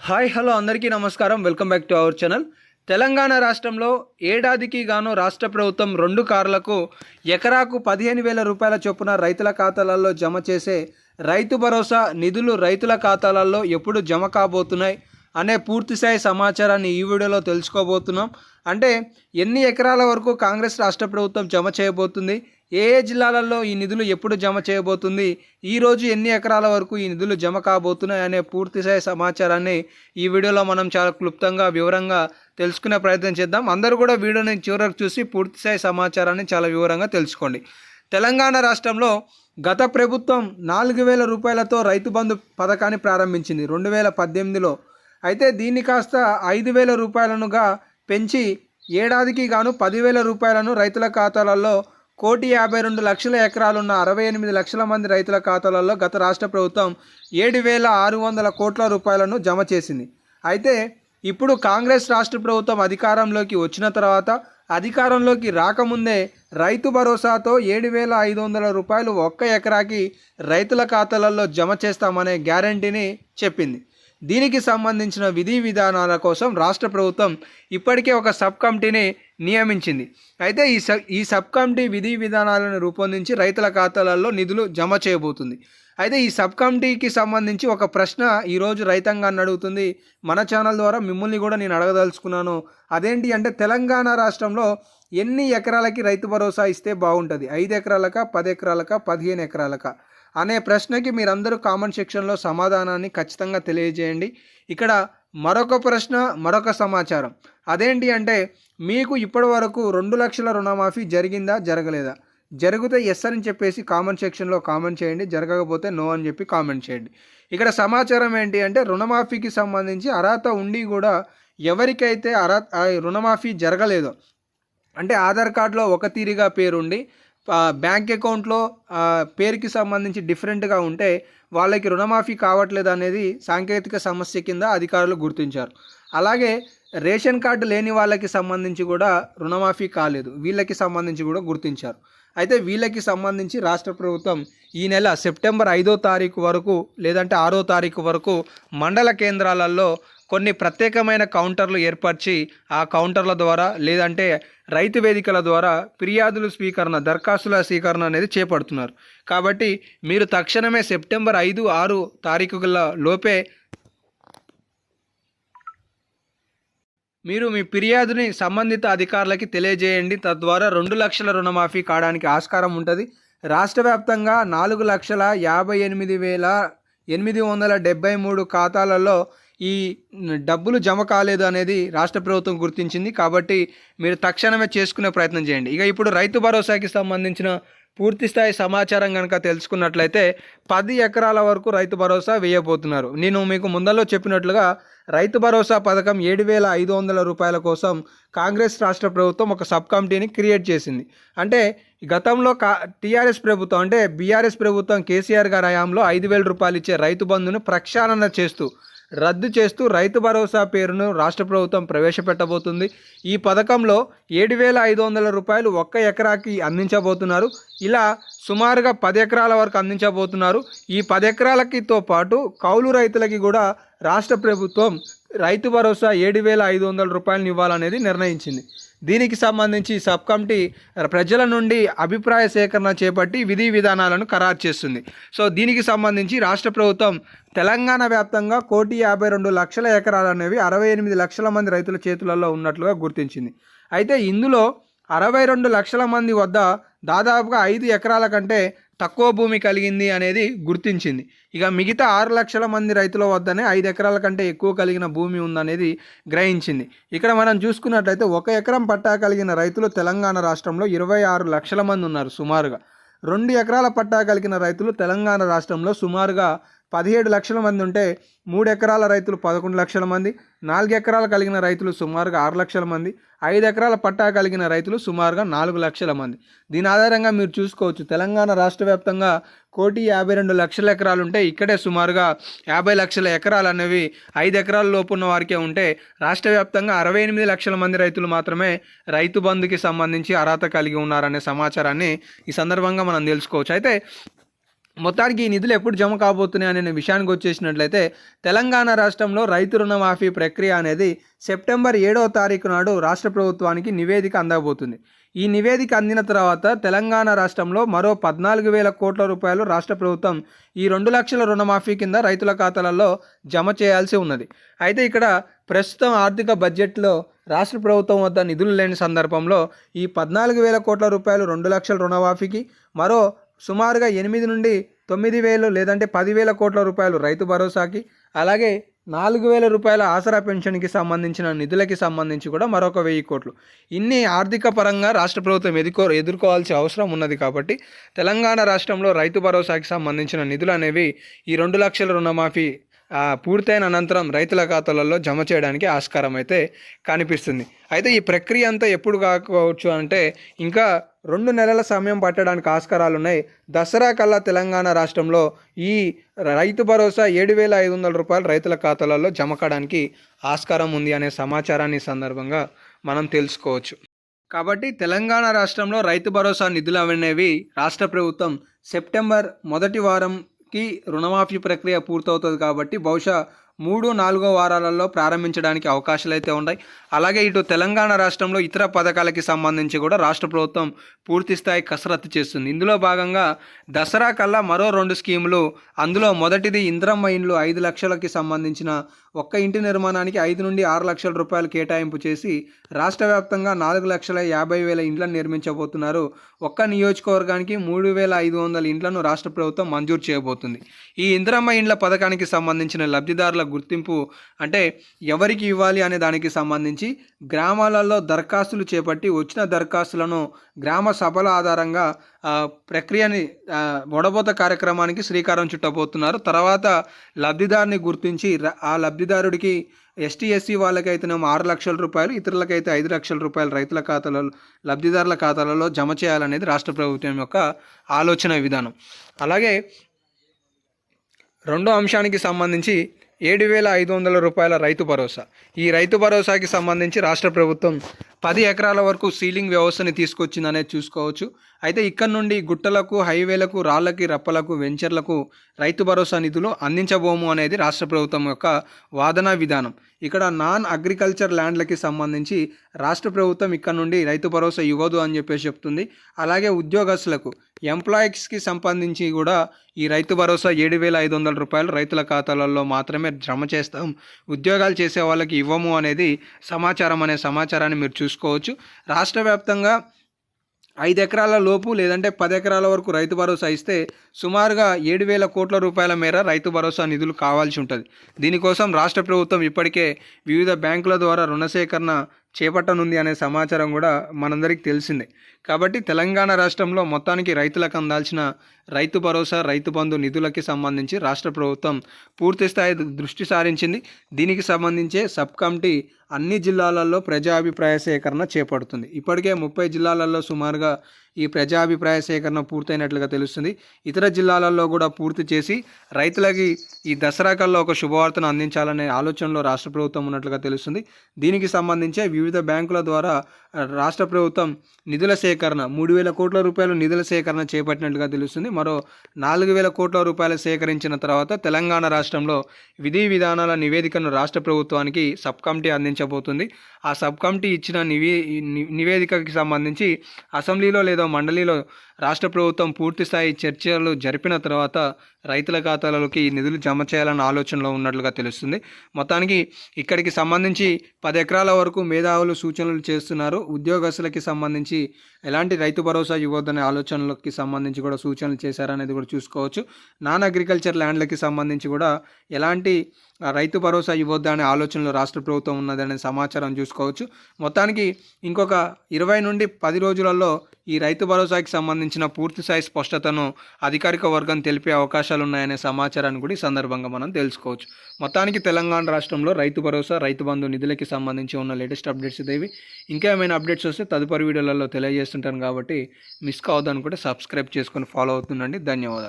Hi hello అందరికీ నమస్కారం. Welcome back to our channel. Telangana రాష్ట్రంలో ఏడాదికి గాను రాష్ట్ర ప్రభుత్వం రెండు కార్లకు ఎకరాకు పదిహేను వేల రూపాయల చొప్పున రైతుల ఖాతాలలో జమ చేసే రైతు భరోసా నిధులు రైతుల ఖాతాలలో ఎప్పుడు జమ కాబోతున్నాయి? అనే పూర్తిస్థాయి సమాచారాన్ని ఈ వీడియోలో తెలుసుకోబోతున్నాం. అంటే ఎన్ని ఎకరాల వరకు కాంగ్రెస్ రాష్ట్ర ప్రభుత్వం జమ చేయబోతుంది? ఏ ఏ జిల్లాలలో ఈ నిధులు ఎప్పుడు జమ చేయబోతుంది? ఈ రోజు ఎన్ని ఎకరాల వరకు ఈ నిధులు జమ కాబోతున్నాయి అనే పూర్తిస్థాయి సమాచారాన్ని ఈ వీడియోలో మనం చాలా క్లుప్తంగా వివరంగా తెలుసుకునే ప్రయత్నం చేద్దాం. అందరూ కూడా వీడియోని చివరకు చూసి పూర్తిస్థాయి సమాచారాన్ని చాలా వివరంగా తెలుసుకోండి. తెలంగాణ రాష్ట్రంలో గత ప్రభుత్వం నాలుగు వేల రూపాయలతో రైతు బంధు పథకాన్ని ప్రారంభించింది. రెండు వేల పద్దెనిమిదిలో అయితే దీన్ని కాస్త ఐదు వేల రూపాయలనుగా పెంచి ఏడాదికి గాను పదివేల రూపాయలను రైతుల ఖాతాలలో కోటి యాభై రెండు లక్షల ఎకరాలున్న అరవై ఎనిమిది లక్షల మంది రైతుల ఖాతాలలో గత రాష్ట్ర ప్రభుత్వం ఏడు వేల ఆరు వందల కోట్ల రూపాయలను జమ చేసింది. అయితే ఇప్పుడు కాంగ్రెస్ రాష్ట్ర ప్రభుత్వం అధికారంలోకి వచ్చిన తర్వాత అధికారంలోకి రాకముందే రైతు భరోసాతో ఏడు వేల ఐదు వందల రూపాయలు ఒక్క ఎకరాకి రైతుల ఖాతాలలో జమ చేస్తామనే గ్యారంటీని చెప్పింది. దీనికి సంబంధించిన విధి విధానాల కోసం రాష్ట్ర ప్రభుత్వం ఇప్పటికే ఒక సబ్ కమిటీని నియమించింది. అయితే ఈ సబ్ ఈ సబ్ కమిటీ విధి విధానాలను రూపొందించి రైతుల ఖాతాలలో నిధులు జమ చేయబోతుంది. అయితే ఈ సబ్ కమిటీకి సంబంధించి ఒక ప్రశ్న ఈరోజు రైతాంగాన్ని అడుగుతుంది. మన ఛానల్ ద్వారా మిమ్మల్ని కూడా నేను అడగదలుచుకున్నాను. అదేంటి అంటే తెలంగాణ రాష్ట్రంలో ఎన్ని ఎకరాలకి రైతు భరోసా ఇస్తే బాగుంటుంది? ఐదు ఎకరాలక పది ఎకరాలక పదిహేను ఎకరాలక? అనే ప్రశ్నకి మీరందరూ కామెంట్ సెక్షన్లో సమాధానాన్ని ఖచ్చితంగా తెలియజేయండి. ఇక్కడ మరొక ప్రశ్న మరొక సమాచారం. అదేంటి అంటే మీకు ఇప్పటి వరకు రెండు లక్షల రుణమాఫీ జరిగిందా జరగలేదా? జరిగితే ఎస్ అని చెప్పేసి కామెంట్ సెక్షన్లో కామెంట్ చేయండి. జరగకపోతే నో అని చెప్పి కామెంట్ చేయండి. ఇక్కడ సమాచారం ఏంటి అంటే రుణమాఫీకి సంబంధించి అర్హత ఉండి కూడా ఎవరికైతే అర్హత రుణమాఫీ జరగలేదో అంటే ఆధార్ కార్డులో ఒక తీరిగా పేరుండి బ్యాంక్ అకౌంట్లో పేరుకి సంబంధించి డిఫరెంట్గా ఉంటే వాళ్ళకి రుణమాఫీ కావట్లేదు అనేది సాంకేతిక సమస్య కింద అధికారులు గుర్తించారు. అలాగే రేషన్ కార్డు లేని వాళ్ళకి సంబంధించి కూడా రుణమాఫీ కాలేదు. వీళ్ళకి సంబంధించి కూడా గుర్తించారు. అయితే వీళ్ళకి సంబంధించి రాష్ట్ర ప్రభుత్వం ఈ నెల సెప్టెంబర్ ఐదో తారీఖు వరకు లేదంటే ఆరో తారీఖు వరకు మండల కేంద్రాలలో కొన్ని ప్రత్యేకమైన కౌంటర్లు ఏర్పరిచి ఆ కౌంటర్ల ద్వారా లేదంటే రైతు వేదికల ద్వారా ఫిర్యాదులు స్వీకరణ దరఖాస్తుల స్వీకరణ అనేది చేపడుతున్నారు. కాబట్టి మీరు తక్షణమే సెప్టెంబర్ ఐదు ఆరు తారీఖుల లోపే మీరు మీ ఫిర్యాదుని సంబంధిత అధికారులకి తెలియజేయండి. తద్వారా రెండు లక్షల రుణమాఫీ కావడానికి ఆస్కారం ఉంటుంది. రాష్ట్ర వ్యాప్తంగా నాలుగు లక్షల యాభై ఎనిమిది వేల ఎనిమిది వందల డెబ్బై మూడు ఖాతాలలో ఈ డబ్బులు జమ కాలేదు అనేది రాష్ట్ర ప్రభుత్వం గుర్తించింది. కాబట్టి మీరు తక్షణమే చేసుకునే ప్రయత్నం చేయండి. ఇక ఇప్పుడు రైతు భరోసాకి సంబంధించిన పూర్తిస్థాయి సమాచారం కనుక తెలుసుకున్నట్లయితే పది ఎకరాల వరకు రైతు భరోసా వేయబోతున్నారు. నేను మీకు ముందలో చెప్పినట్లుగా రైతు భరోసా పథకం ఏడు వేల ఐదు వందల రూపాయల కోసం కాంగ్రెస్ రాష్ట్ర ప్రభుత్వం ఒక సబ్ కమిటీని క్రియేట్ చేసింది. అంటే గతంలో కా టీఆర్ఎస్ ప్రభుత్వం అంటే బీఆర్ఎస్ ప్రభుత్వం కేసీఆర్ గారి హయాంలో ఐదు వేల రూపాయలు ఇచ్చే రైతు బంధును ప్రక్షాళన చేస్తూ రద్దు చేస్తూ రైతు భరోసా పేరును రాష్ట్ర ప్రభుత్వం ప్రవేశపెట్టబోతుంది. ఈ పథకంలో ఏడు వేల ఐదు వందల రూపాయలు ఒక్క ఎకరాకి అందించబోతున్నారు. ఇలా సుమారుగా పది ఎకరాల వరకు అందించబోతున్నారు. ఈ పది ఎకరాలకితో పాటు కౌలు రైతులకి కూడా రాష్ట్ర ప్రభుత్వం రైతు భరోసా ఏడు వేల ఐదు వందల రూపాయలను ఇవ్వాలనేది నిర్ణయించింది. దీనికి సంబంధించి సబ్ కమిటీ ప్రజల నుండి అభిప్రాయ సేకరణ చేపట్టి విధి విధానాలను ఖరారు చేస్తుంది. సో దీనికి సంబంధించి రాష్ట్ర ప్రభుత్వం తెలంగాణ వ్యాప్తంగా కోటి యాభై రెండు లక్షల ఎకరాలు అనేవి అరవై ఎనిమిది లక్షల మంది రైతుల చేతులలో ఉన్నట్లుగా గుర్తించింది. అయితే ఇందులో అరవై రెండు లక్షల మంది వద్ద దాదాపుగా ఐదు ఎకరాల కంటే తక్కువ భూమి కలిగింది అనేది గుర్తించింది. ఇక మిగతా ఆరు లక్షల మంది రైతుల వద్దనే ఐదు ఎకరాల కంటే ఎక్కువ కలిగిన భూమి ఉందనేది గ్రహించింది. ఇక్కడ మనం చూసుకున్నట్లయితే ఒక ఎకరం పట్టా కలిగిన రైతులు తెలంగాణ రాష్ట్రంలో ఇరవై ఆరు లక్షల మంది ఉన్నారు సుమారుగా. రెండు ఎకరాల పట్టా కలిగిన రైతులు తెలంగాణ రాష్ట్రంలో సుమారుగా పదిహేడు లక్షల మంది ఉంటే మూడు ఎకరాల రైతులు పదకొండు లక్షల మంది నాలుగు ఎకరాలు కలిగిన రైతులు సుమారుగా ఆరు లక్షల మంది ఐదు ఎకరాల పట్టా కలిగిన రైతులు సుమారుగా నాలుగు లక్షల మంది. దీని ఆధారంగా మీరు చూసుకోవచ్చు తెలంగాణ రాష్ట్ర వ్యాప్తంగా కోటి యాభై రెండు లక్షల ఎకరాలు ఉంటే ఇక్కడే సుమారుగా యాభై లక్షల ఎకరాలు అనేవి ఐదు ఎకరాల లోపు ఉన్న వారికే ఉంటే రాష్ట్ర వ్యాప్తంగా అరవై ఎనిమిది లక్షల మంది రైతులు మాత్రమే రైతు బంధుకి సంబంధించి అర్హత కలిగి ఉన్నారనే సమాచారాన్ని ఈ సందర్భంగా మనం తెలుసుకోవచ్చు. అయితే మొత్తానికి ఈ నిధులు ఎప్పుడు జమ కాబోతున్నాయి అనే విషయానికి వచ్చేసినట్లయితే తెలంగాణ రాష్ట్రంలో రైతు రుణమాఫీ ప్రక్రియ అనేది సెప్టెంబర్ ఏడవ తారీఖు నాడు రాష్ట్ర ప్రభుత్వానికి నివేదిక అందబోతుంది. ఈ నివేదిక అందిన తర్వాత తెలంగాణ రాష్ట్రంలో మరో పద్నాలుగు వేల కోట్ల రూపాయలు రాష్ట్ర ప్రభుత్వం ఈ రెండు లక్షల రుణమాఫీ కింద రైతుల ఖాతాలలో జమ చేయాల్సి ఉన్నది. అయితే ఇక్కడ ప్రస్తుతం ఆర్థిక బడ్జెట్లో రాష్ట్ర ప్రభుత్వం వద్ద నిధులు లేని సందర్భంలో ఈ పద్నాలుగు వేల కోట్ల రూపాయలు రెండు లక్షల రుణమాఫీకి మరో సుమారుగా ఎనిమిది నుండి తొమ్మిది వేలు లేదంటే పదివేల కోట్ల రూపాయలు రైతు భరోసాకి అలాగే నాలుగు వేల రూపాయల ఆసరా పెన్షన్కి సంబంధించిన నిధులకి సంబంధించి కూడా మరొక వెయ్యి కోట్లు. ఇన్ని ఆర్థిక పరంగా రాష్ట్ర ప్రభుత్వం ఎదుర్కో ఎదుర్కోవాల్సిన అవసరం ఉన్నది కాబట్టి తెలంగాణ రాష్ట్రంలో రైతు భరోసాకి సంబంధించిన నిధులు అనేవి ఈ రెండు లక్షల రుణమాఫీ పూర్తయిన అనంతరం రైతుల ఖాతాలలో జమ చేయడానికి ఆస్కారం అయితే కనిపిస్తుంది. అయితే ఈ ప్రక్రియ అంతా ఎప్పుడు కాకపోవచ్చు అంటే ఇంకా రెండు నెలల సమయం పట్టడానికి ఆస్కారాలు ఉన్నాయి దసరా కల్లా తెలంగాణ రాష్ట్రంలో ఈ రైతు భరోసా ఏడు వేల ఐదు వందల రూపాయలు రైతుల ఖాతాలలో జమ కావడానికి ఆస్కారం ఉంది అనే సమాచారాన్ని సందర్భంగా మనం తెలుసుకోవచ్చు. కాబట్టి తెలంగాణ రాష్ట్రంలో రైతు భరోసా నిధులు అనేవి రాష్ట్ర ప్రభుత్వం సెప్టెంబర్ మొదటి వారం కి రుణమాఫీ ప్రక్రియ పూర్తవుతుంది కాబట్టి బహుశా మూడు నాలుగో వారాలలో ప్రారంభించడానికి అవకాశాలు అయితే ఉన్నాయి. అలాగే ఇటు తెలంగాణ రాష్ట్రంలో ఇతర పథకాలకి సంబంధించి కూడా రాష్ట్ర ప్రభుత్వం పూర్తిస్థాయి కసరత్తు చేస్తుంది. ఇందులో భాగంగా దసరా కల్లా మరో రెండు స్కీములు అందులో మొదటిది ఇంద్రమ్మ ఇండ్లు ఐదు లక్షలకి సంబంధించిన ఒక్క ఇంటి నిర్మాణానికి ఐదు నుండి ఆరు లక్షల రూపాయలు కేటాయింపు చేసి రాష్ట్ర వ్యాప్తంగా నాలుగు లక్షల యాభై వేల ఇండ్లను నిర్మించబోతున్నారు. ఒక్క నియోజకవర్గానికి మూడు వేల ఐదు వందల ఇండ్లను రాష్ట్ర ప్రభుత్వం మంజూరు చేయబోతుంది. ఈ ఇంద్రమ్మ ఇండ్ల పథకానికి సంబంధించిన లబ్ధిదారుల గుర్తింపు అంటే ఎవరికి ఇవ్వాలి అనే దానికి సంబంధించి గ్రామాలలో దరఖాస్తులు చేపట్టి వచ్చిన దరఖాస్తులను గ్రామ సభల ఆధారంగా ప్రక్రియని వడబోత కార్యక్రమానికి శ్రీకారం చుట్టబోతున్నారు. తర్వాత లబ్ధిదారుని గుర్తించి ఆ లబ్ధిదారుడికి ఎస్టీ ఎస్సీ వాళ్ళకైతేనేమో ఆరు లక్షల రూపాయలు ఇతరులకైతే ఐదు లక్షల రూపాయలు రైతుల ఖాతాలలో లబ్ధిదారుల ఖాతాలలో జమ చేయాలనేది రాష్ట్ర ప్రభుత్వం యొక్క ఆలోచన విధానం. అలాగే రెండో అంశానికి సంబంధించి ఏడు వేల ఐదు వందల రూపాయల రైతు భరోసా. ఈ రైతు భరోసాకి సంబంధించి రాష్ట్ర ప్రభుత్వం పది ఎకరాల వరకు సీలింగ్ వ్యవస్థని తీసుకొచ్చిందనేది చూసుకోవచ్చు. అయితే ఇక్కడ నుండి గుట్టలకు హైవేలకు రాళ్ళకి రప్పలకు వెంచర్లకు రైతు భరోసా నిధులు అందించబోము అనేది రాష్ట్ర ప్రభుత్వం యొక్క వాదన విధానం. ఇక్కడ నాన్ అగ్రికల్చర్ ల్యాండ్లకి సంబంధించి రాష్ట్ర ప్రభుత్వం ఇక్కడ నుండి రైతు భరోసా ఇవ్వదు అని చెప్పేసి చెప్తుంది. అలాగే ఉద్యోగస్తులకు ఎంప్లాయీస్కి సంబంధించి కూడా ఈ రైతు భరోసా ఏడు వేల ఐదు వందల రూపాయలు రైతుల ఖాతాలలో మాత్రమే జమ చేస్తాం. ఉద్యోగాలు చేసే వాళ్ళకి ఇవ్వము అనేది సమాచారం అనే సమాచారాన్ని మీరు చూసుకోవచ్చు. రాష్ట్ర వ్యాప్తంగా ఐదు ఎకరాల లోపు లేదంటే పది ఎకరాల వరకు రైతు భరోసా ఇస్తే సుమారుగా ఏడు వేల కోట్ల రూపాయల మేర రైతు భరోసా నిధులు కావాల్సి ఉంటుంది. దీనికోసం రాష్ట్ర ప్రభుత్వం ఇప్పటికే వివిధ బ్యాంకుల ద్వారా రుణ సేకరణ చేపట్టనుంది అనే సమాచారం కూడా మనందరికీ తెలిసిందే. కాబట్టి తెలంగాణ రాష్ట్రంలో మొత్తానికి రైతులకు అందాల్సిన రైతు భరోసా రైతు బంధు నిధులకి సంబంధించి రాష్ట్ర ప్రభుత్వం పూర్తి స్థాయి దృష్టి సారించింది. దీనికి సంబంధించే సబ్ కమిటీ అన్ని జిల్లాలలో ప్రజాభిప్రాయ సేకరణ చేపడుతుంది. ఇప్పటికే ముప్పై జిల్లాలలో సుమారుగా ఈ ప్రజాభిప్రాయ సేకరణ పూర్తయినట్లుగా తెలుస్తుంది. ఇతర జిల్లాలలో కూడా పూర్తి చేసి రైతులకి ఈ దసరా కల్లా ఒక శుభవార్తను అందించాలనే ఆలోచనలో రాష్ట్ర ప్రభుత్వం ఉన్నట్లుగా తెలుస్తుంది. దీనికి సంబంధించే వివిధ బ్యాంకుల ద్వారా రాష్ట్ర ప్రభుత్వం నిధుల సేకరణ మూడు వేల కోట్ల రూపాయలు నిధుల సేకరణ చేపట్టినట్లుగా తెలుస్తుంది. మరో నాలుగు వేల కోట్ల రూపాయలు సేకరించిన తర్వాత తెలంగాణ రాష్ట్రంలో విధి విధానాల నివేదికను రాష్ట్ర ప్రభుత్వానికి సబ్ కమిటీ అందించబోతుంది. ఆ సబ్ కమిటీ ఇచ్చిన నివే నివేదికకి సంబంధించి అసెంబ్లీలో లేదా మండలిలో రాష్ట్ర ప్రభుత్వం పూర్తిస్థాయి చర్చలు జరిపిన తర్వాత రైతుల ఖాతాలలోకి నిధులు జమ చేయాలన్న ఆలోచనలో ఉన్నట్లుగా తెలుస్తుంది. మొత్తానికి ఇక్కడికి సంబంధించి పది ఎకరాల వరకు మేధావులు సూచనలు చేస్తున్నారు. ఉద్యోగస్తులకి సంబంధించి ఎలాంటి రైతు భరోసా ఇవ్వద్దనే ఆలోచనలకి సంబంధించి కూడా సూచనలు చేశారనేది కూడా చూసుకోవచ్చు. నాన్ అగ్రికల్చర్ ల్యాండ్లకి సంబంధించి కూడా ఎలాంటి రైతు భరోసా ఇవ్వద్దు అనే ఆలోచనలో రాష్ట్ర ప్రభుత్వం ఉన్నదనే సమాచారం చూసుకోవచ్చు. మొత్తానికి ఇంకొక ఇరవై నుండి పది రోజులలో ఈ రైతు భరోసాకి సంబంధించిన పూర్తి స్థాయి స్పష్టతను అధికారిక వర్గం తెలిపే అవకాశాలు ఉన్నాయనే సమాచారాన్ని కూడా ఈ సందర్భంగా మనం తెలుసుకోవచ్చు. మొత్తానికి తెలంగాణ రాష్ట్రంలో రైతు భరోసా రైతు బంధు నిధులకి సంబంధించి ఉన్న లేటెస్ట్ అప్డేట్స్ ఇదేవి. ఇంకా ఏమైనా అప్డేట్స్ వస్తే తదుపరి వీడియోలలో తెలియజేస్తుంటాను కాబట్టి మిస్ కావద్దని కూడా సబ్స్క్రైబ్ చేసుకొని ఫాలో అవుతుండండి. ధన్యవాదాలు.